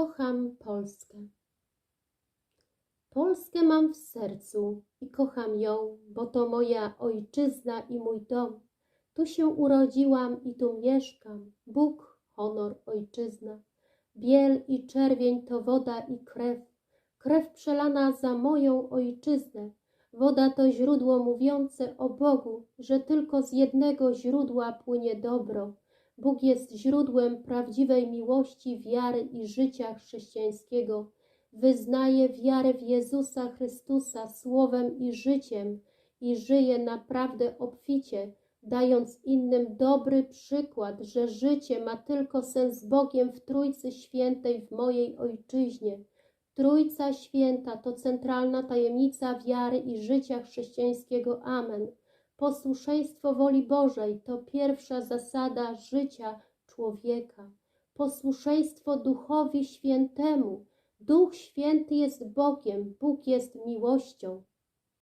Kocham Polskę. Polskę mam w sercu i kocham ją, bo to moja ojczyzna i mój dom. Tu się urodziłam i tu mieszkam. Bóg, honor, ojczyzna. Biel i czerwień to woda i krew. Krew przelana za moją ojczyznę. Woda to źródło mówiące o Bogu, że tylko z jednego źródła płynie dobro. Bóg jest źródłem prawdziwej miłości, wiary i życia chrześcijańskiego. Wyznaję wiarę w Jezusa Chrystusa słowem i życiem i żyję naprawdę obficie, dając innym dobry przykład, że życie ma tylko sens z Bogiem w Trójcy Świętej w mojej ojczyźnie. Trójca Święta to centralna tajemnica wiary i życia chrześcijańskiego. Amen. Posłuszeństwo woli Bożej to pierwsza zasada życia człowieka. Posłuszeństwo Duchowi Świętemu. Duch Święty jest Bogiem, Bóg jest miłością.